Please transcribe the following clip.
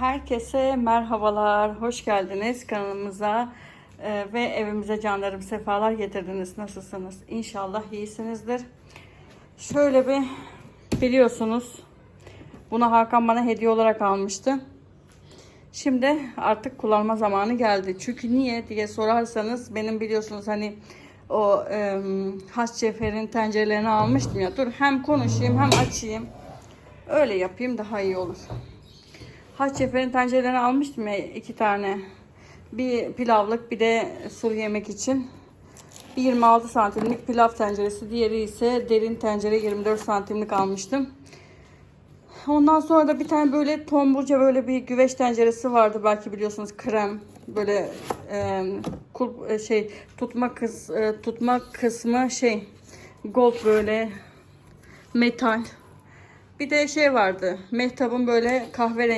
Herkese merhabalar, hoş geldiniz kanalımıza Ee, ve evimize canlarım sefalar getirdiniz. Nasılsınız? İnşallah iyisinizdir. Şöyle bir biliyorsunuz bunu Hakan bana hediye olarak almıştı. Şimdi artık kullanma zamanı geldi. Çünkü niye diye sorarsanız benim biliyorsunuz hani o e, has ceferin tencerelerini almıştım ya. Dur hem konuşayım hem açayım. Öyle yapayım daha iyi olur. Haç ceferin tencerelerini almıştım ya iki tane. Bir pilavlık bir de sulu yemek için. Bir 26 santimlik pilav tenceresi. Diğeri ise derin tencere 24 santimlik almıştım. Ondan sonra da bir tane böyle tomburca böyle bir güveç tenceresi vardı belki biliyorsunuz krem böyle e, kul, e, şey tutma kıs e, tutma kısmı şey gold böyle metal. Bir de şey vardı. Mehtap'ın böyle kahverengi